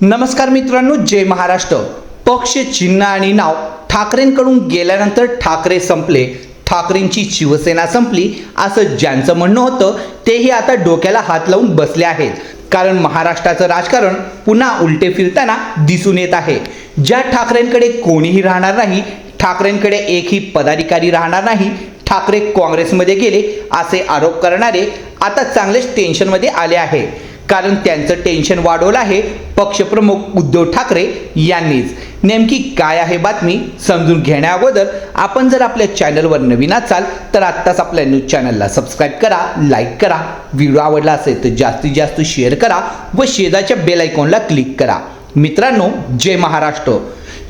नमस्कार मित्रांनो जय महाराष्ट्र. पक्ष चिन्ह आणि नाव ठाकरेंकडून गेल्यानंतर ठाकरे संपले. ठाकरेंची शिवसेना संपली असं ज्यांचं म्हणणं होतं तेही आता डोक्याला हात लावून बसले आहेत. कारण महाराष्ट्राचं राजकारण पुन्हा उलटे फिरताना दिसून येत आहे. ज्या ठाकरेंकडे कोणीही राहणार नाही ठाकरेंकडे एकही पदाधिकारी राहणार नाही ठाकरे काँग्रेसमध्ये गेले असे आरोप करणारे आता चांगलेच टेन्शनमध्ये आले आहे कारण त्यांचं टेन्शन वाढवलं आहे. पक्षप्रमुख उद्धव ठाकरे यांनीच. नेमकी काय आहे बातमी समजून घेण्याअगोदर आपण जर आपल्या चॅनलवर नवीन असाल तर आत्ताच आपल्या न्यूज चॅनलला सबस्क्राईब करा लाईक करा. व्हिडिओ आवडला असेल तर जास्तीत जास्त शेअर करा व शेजारच्या बेल आयकॉनला क्लिक करा. मित्रांनो जय महाराष्ट्र.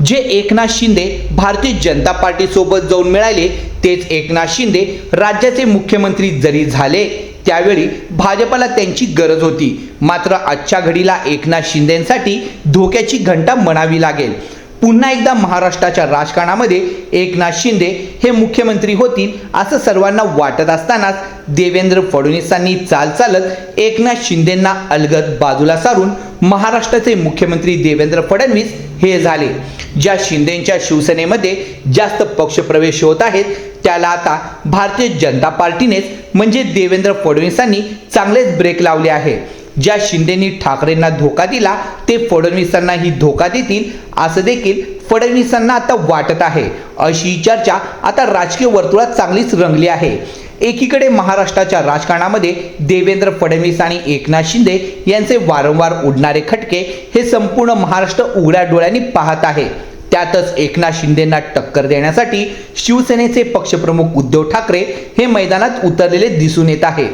जे एकनाथ शिंदे भारतीय जनता पार्टीसोबत जाऊन मिळाले तेच एकनाथ शिंदे राज्याचे मुख्यमंत्री जरी झाले त्यावेळी भाजपला त्यांची गरज होती. मात्र आजच्या घडीला एकनाथ शिंदेसाठी धोक्याची घंटा म्हणावी लागेल. पुन्हा एकदा महाराष्ट्राच्या राजकारणामध्ये एकनाथ शिंदे हे मुख्यमंत्री होतील असं सर्वांना वाटत असतानाच देवेंद्र फडणवीसांनी चाल चालत एकनाथ शिंदेंना अलगद बाजूला सारून महाराष्ट्राचे मुख्यमंत्री देवेंद्र फडणवीस हे झाले. ज्या शिंदेच्या शिवसेनेमध्ये जास्त पक्षप्रवेश होत आहेत त्याला आता भारतीय जनता पार्टीनेच म्हणजे देवेंद्र फडणवीसांनी चांगलेच ब्रेक लावले आहे. ज्या शिंदेनी ठाकरेंना धोका दिला ते फडणवीसांनाही धोका देतील असं देखील फडणवीसांना आता वाटत आहे. अशी चर्चा आता राजकीय वर्तुळात चांगलीच रंगली आहे. एकीकडे महाराष्ट्राच्या राजकारणामध्ये देवेंद्र फडणवीस आणि एकनाथ शिंदे यांचे वारंवार उडणारे खटके हे संपूर्ण महाराष्ट्र उघड्या डोळ्यांनी पाहत आहे. त्यातच एकनाथ शिंदेंना टक्कर देण्यासाठी शिवसेनेचे पक्षप्रमुख उद्धव ठाकरे हे मैदानात उतरलेले दिसून येत आहे.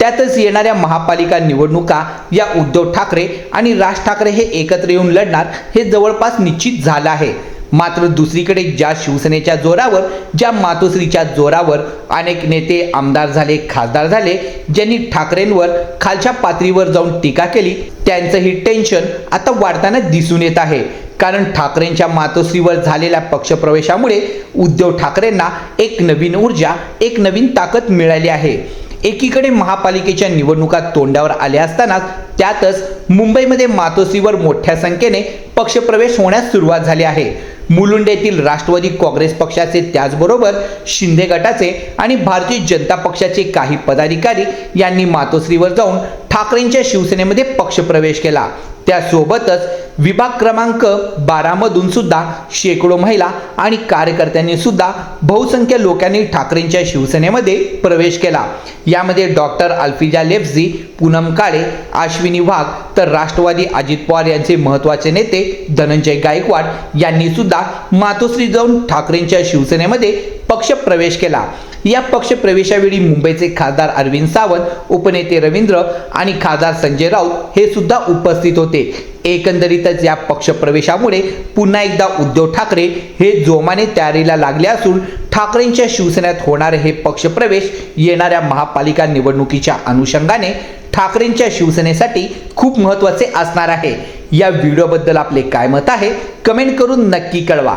त्यातच येणाऱ्या महापालिका निवडणुका या उद्धव ठाकरे आणि राज ठाकरे हे एकत्र येऊन लढणार हे जवळपास निश्चित झालं आहे. मात्र दुसरीकडे ज्या शिवसेनेच्या जोरावर ज्या मातोश्रीच्या जोरावर अनेक नेते आमदार झाले खासदार झाले ज्यांनी ठाकरेंवर खालच्या पातळीवर जाऊन टीका केली त्यांचंही टेन्शन आता वाढताना दिसून येत आहे. कारण ठाकरेंच्या मातोश्रीवर झालेल्या पक्षप्रवेशामुळे उद्धव ठाकरेंना एक नवीन ऊर्जा एक नवीन ताकद मिळाली आहे. एकीकडे महापालिकेच्या निवडणुका तोंडावर आल्या असतानाच त्यातच मुंबईमध्ये मातोश्रीवर मोठ्या संख्येने पक्षप्रवेश होण्यास सुरुवात झाली आहे. मुलुंड येथील राष्ट्रवादी काँग्रेस पक्षाचे त्याचबरोबर शिंदे गटाचे आणि भारतीय जनता पक्षाचे काही पदाधिकारी यांनी मातोश्रीवर जाऊन ठाकरेंच्या शिवसेनेमध्ये पक्षप्रवेश केला. त्यासोबतच विभाग क्रमांक बारामधून सुद्धा शेकडो महिला आणि कार्यकर्त्यांनी सुद्धा बहुसंख्य लोकांनी ठाकरेंच्या शिवसेनेमध्ये प्रवेश केला. यामध्ये डॉक्टर अल्फिजा लेफ्झी पूनम काळे आश्विनी वाघ तर राष्ट्रवादी अजित पवार यांचे महत्त्वाचे नेते धनंजय गायकवाड यांनी सुद्धा मातोश्री जाऊन ठाकरेंच्या शिवसेनेमध्ये पक्ष प्रवेश केला. या पक्ष प्रवेशावेळी मुंबईचे खासदार अरविंद सावंत उपनेते रवींद्र आणि खासदार संजय राऊत हे सुद्धा उपस्थित होते. एकंदरीतच या पक्षप्रवेशामुळे पुन्हा एकदा उद्धव ठाकरे हे जोमाने तयारीला लागले असून ठाकरेंच्या शिवसेनेत होणारे हे पक्षप्रवेश येणाऱ्या महापालिका निवडणुकीच्या अनुषंगाने ठाकरेंच्या शिवसेनेसाठी खूप महत्त्वाचे असणार आहे. या व्हिडिओबद्दल आपले काय मत आहे कमेंट करून नक्की कळवा.